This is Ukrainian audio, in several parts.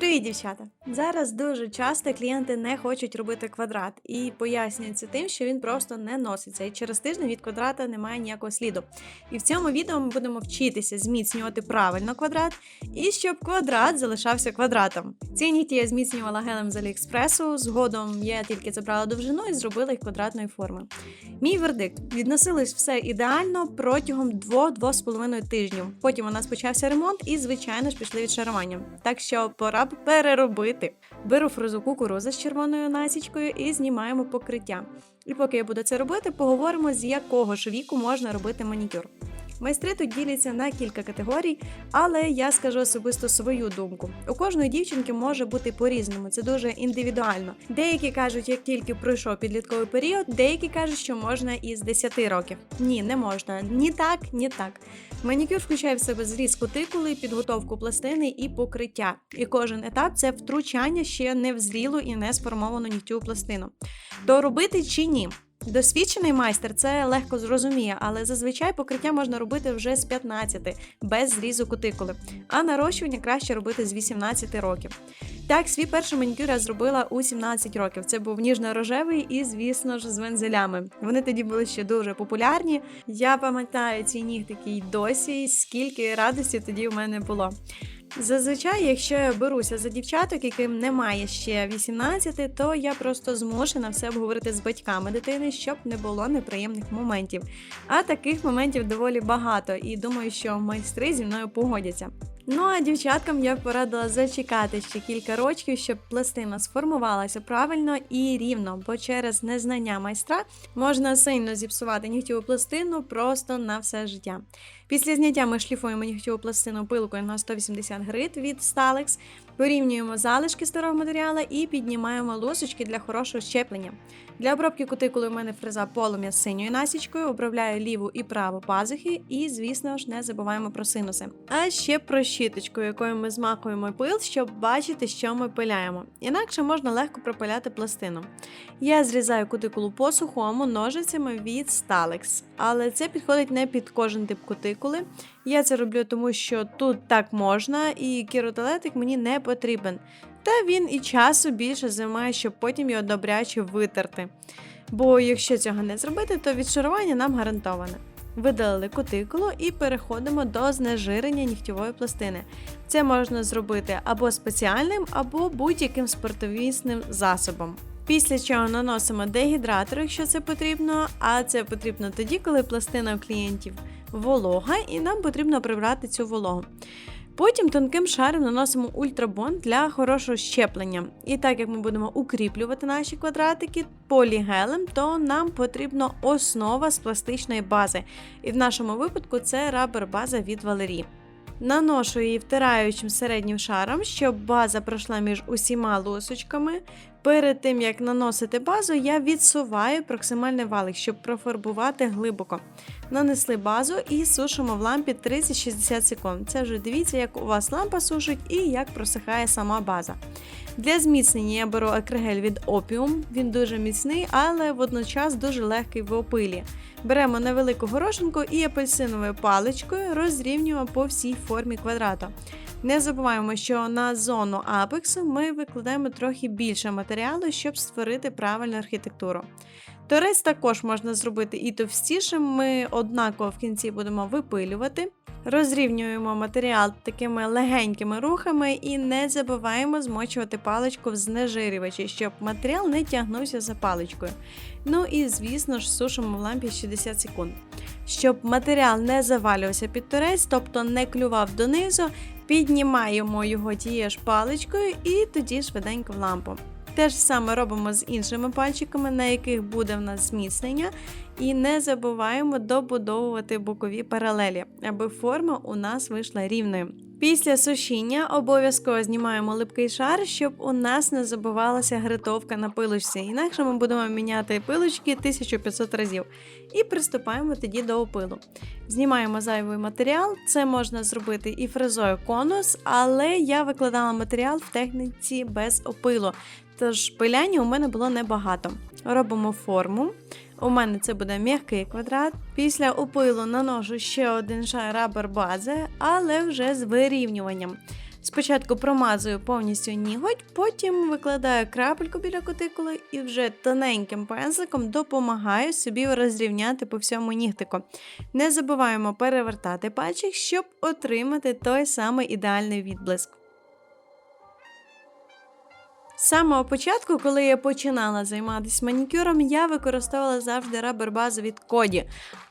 Привіт, дівчата! Зараз дуже часто клієнти не хочуть робити квадрат і пояснюють тим, що він просто не носиться, і через тиждень від квадрата немає ніякого сліду. І в цьому відео ми будемо вчитися зміцнювати правильно квадрат і щоб квадрат залишався квадратом. Ці нігті я зміцнювала гелем з Аліекспресу. Згодом я тільки забрала довжину і зробила їх квадратної форми. Мій вердикт відносилось все ідеально протягом 2-2,5 тижнів. Потім у нас почався ремонт і, звичайно ж, пішли відшарування. Так що пора б переробити. Беру фрезу кукуруза з червоною насічкою і знімаємо покриття. І поки я буду це робити, поговоримо, з якого ж віку можна робити манікюр. Майстри тут діляться на кілька категорій, але я скажу особисто свою думку. У кожної дівчинки може бути по-різному, це дуже індивідуально. Деякі кажуть, як тільки пройшов підлітковий період, деякі кажуть, що можна із 10 років. Ні, не можна. Ні так, ні так. Манікюр включає в себе зріз кутикули, підготовку пластини і покриття. І кожен етап це втручання ще не в зрілу і не сформовану нігтю пластину. То робити чи ні? Досвідчений майстер це легко зрозуміє, але зазвичай покриття можна робити вже з 15, без зрізу кутикули, а нарощування краще робити з 18 років. Так, свій перший манікюр я зробила у 17 років. Це був ніжно-рожевий і, звісно ж, з вензелями. Вони тоді були ще дуже популярні. Я пам'ятаю ці нігтики й досі, скільки радості тоді у мене було. Зазвичай, якщо я беруся за дівчаток, яким немає ще 18, то я просто змушена все обговорити з батьками дитини, щоб не було неприємних моментів. А таких моментів доволі багато, і думаю, що майстри зі мною погодяться. Ну а дівчаткам я порадила зачекати ще кілька років, щоб пластина сформувалася правильно і рівно, бо через незнання майстра можна сильно зіпсувати нігтєву пластину просто на все життя. Після зняття ми шліфуємо нігтєву пластину пилкою на 180 грит від Stalex, порівнюємо залишки старого матеріалу і піднімаємо лусочки для хорошого щеплення. Для обробки кутикули у мене фреза полум'я з синьою насічкою, обробляю ліву і праву пазухи, і, звісно ж, не забуваємо про синуси. А ще про щіточку, якою ми змакуємо пил, щоб бачити, що ми пиляємо. Інакше можна легко пропиляти пластину. Я зрізаю кутикулу по сухому ножицями від Stalex, але це підходить не під кожен тип кутикули. Я це роблю тому, що тут так можна, і керотолетик мені не потрібен. Та він і часу більше займає, щоб потім його добряче витерти. Бо якщо цього не зробити, то відшарування нам гарантоване. Видалили кутикулу і переходимо до знежирення нігтєвої пластини. Це можна зробити або спеціальним, або будь-яким спортовісним засобом. Після чого наносимо дегідратор, якщо це потрібно, а це потрібно тоді, коли пластина у клієнтів волога, і нам потрібно прибрати цю вологу. Потім тонким шаром наносимо ультрабонд для хорошого щеплення. І так як ми будемо укріплювати наші квадратики полігелем, то нам потрібна основа з пластичної бази. І в нашому випадку це рабер база від Валерії. Наношу її втираючим середнім шаром, щоб база пройшла між усіма лусочками. Перед тим як наносити базу, я відсуваю проксимальний валик, щоб профарбувати глибоко. Нанесли базу і сушимо в лампі 30-60 секунд. Це вже дивіться, як у вас лампа сушить і як просихає сама база. Для зміцнення я беру акригель від Opium, він дуже міцний, але водночас дуже легкий в опилі. Беремо невелику горошинку і апельсиновою паличкою розрівнюємо по всій формі квадрата. Не забуваємо, що на зону апексу ми викладаємо трохи більше матеріалу, щоб створити правильну архітектуру. Торець також можна зробити і товстішим, ми однаково в кінці будемо випилювати. Розрівнюємо матеріал такими легенькими рухами і не забуваємо змочувати паличку в знежирювачі, щоб матеріал не тягнувся за паличкою. Ну і, звісно ж, сушимо в лампі 60 секунд. Щоб матеріал не завалювався під торець, тобто не клював донизу, піднімаємо його тією ж паличкою і тоді швиденько в лампу. Те ж саме робимо з іншими пальчиками, на яких буде в нас зміцнення, і не забуваємо добудовувати бокові паралелі, аби форма у нас вийшла рівною. Після сушіння обов'язково знімаємо липкий шар, щоб у нас не забувалася гритовка на пилочці. Інакше ми будемо міняти пилочки 1500 разів. І приступаємо тоді до опилу. Знімаємо зайвий матеріал, це можна зробити і фрезою конус, але я викладала матеріал в техніці без опилу. Тож пиляння у мене було небагато. Робимо форму. У мене це буде м'який квадрат. Після опилу наношу ще один шар рабер бази, але вже з вирівнюванням. Спочатку промазую повністю ніготь, потім викладаю крапельку біля кутикули і вже тоненьким пензликом допомагаю собі розрівняти по всьому нігтику. Не забуваємо перевертати пальчик, щоб отримати той самий ідеальний відблиск. З самого початку, коли я починала займатися манікюром, я використовувала завжди рабер-базу від Коді.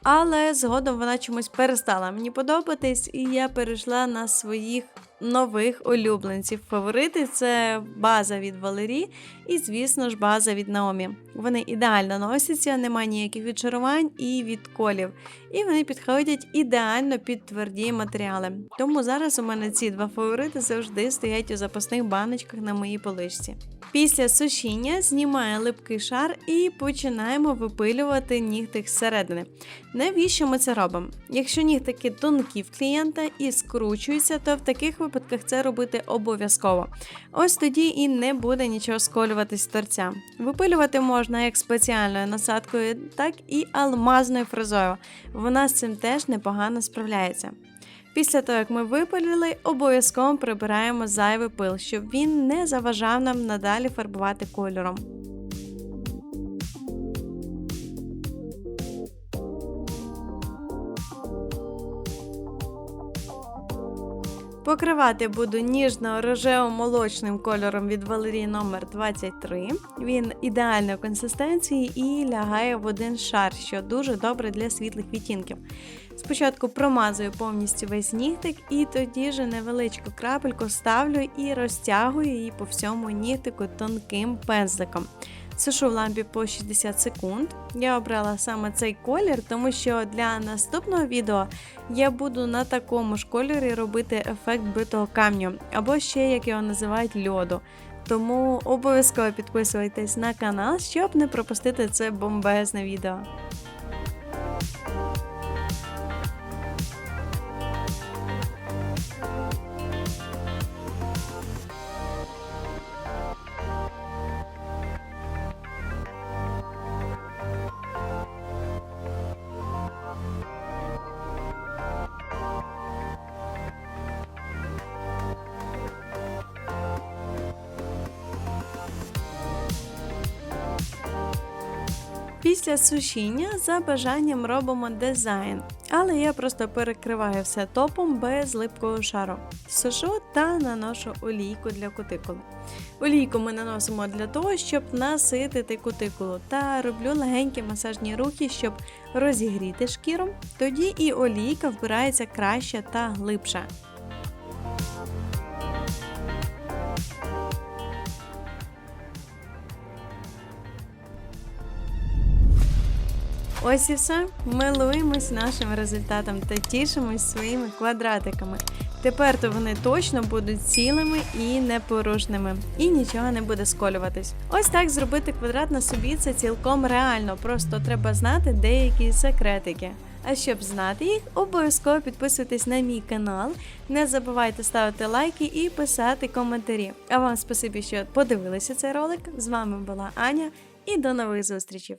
Але згодом вона чомусь перестала мені подобатись, і я перейшла на своїх нових улюбленців. Фаворити це база від Валері і, звісно ж, база від Наомі. Вони ідеально носяться, немає ніяких відчарувань і відколів. І вони підходять ідеально під тверді матеріали. Тому зараз у мене ці два фаворити завжди стоять у запасних баночках на моїй поличці. Після сушіння знімаю липкий шар і починаємо випилювати нігтик зсередини. Навіщо ми це робимо? Якщо нігтики тонкі в клієнта і скручуються, то в таких випадках це робити обов'язково. Ось тоді і не буде нічого сколюватись торця. Випилювати можна як спеціальною насадкою, так і алмазною фрезою. Вона з цим теж непогано справляється. Після того, як ми випилили, обов'язково прибираємо зайвий пил, щоб він не заважав нам надалі фарбувати кольором. Покривати буду ніжно-рожево-молочним кольором від Валерії номер 23 Він ідеальної консистенції і лягає в один шар, що дуже добре для світлих відтінків. Спочатку промазую повністю весь нігтик, і тоді же невеличку крапельку ставлю і розтягую її по всьому нігтику тонким пензликом. Сушу в лампі по 60 секунд. Я обрала саме цей колір, тому що для наступного відео я буду на такому ж кольорі робити ефект битого камню, або ще, як його називають, льоду. Тому обов'язково підписуйтесь на канал, щоб не пропустити це бомбезне відео. Після сушіння за бажанням робимо дизайн, але я просто перекриваю все топом без липкого шару. Сушу та наношу олійку для кутикули. Олійку ми наносимо для того, щоб наситити кутикулу, та роблю легенькі масажні рухи, щоб розігріти шкіру. Тоді і олійка вбирається краще та глибше. Ось і все. Милуємось нашим результатом та тішимось своїми квадратиками. Тепер то вони точно будуть цілими і непорушними, і нічого не буде сколюватись. Ось так зробити квадрат на собі це цілком реально, просто треба знати деякі секретики. А щоб знати їх, обов'язково підписуйтесь на мій канал. Не забувайте ставити лайки і писати коментарі. А вам спасибі, що подивилися цей ролик. З вами була Аня, і до нових зустрічей!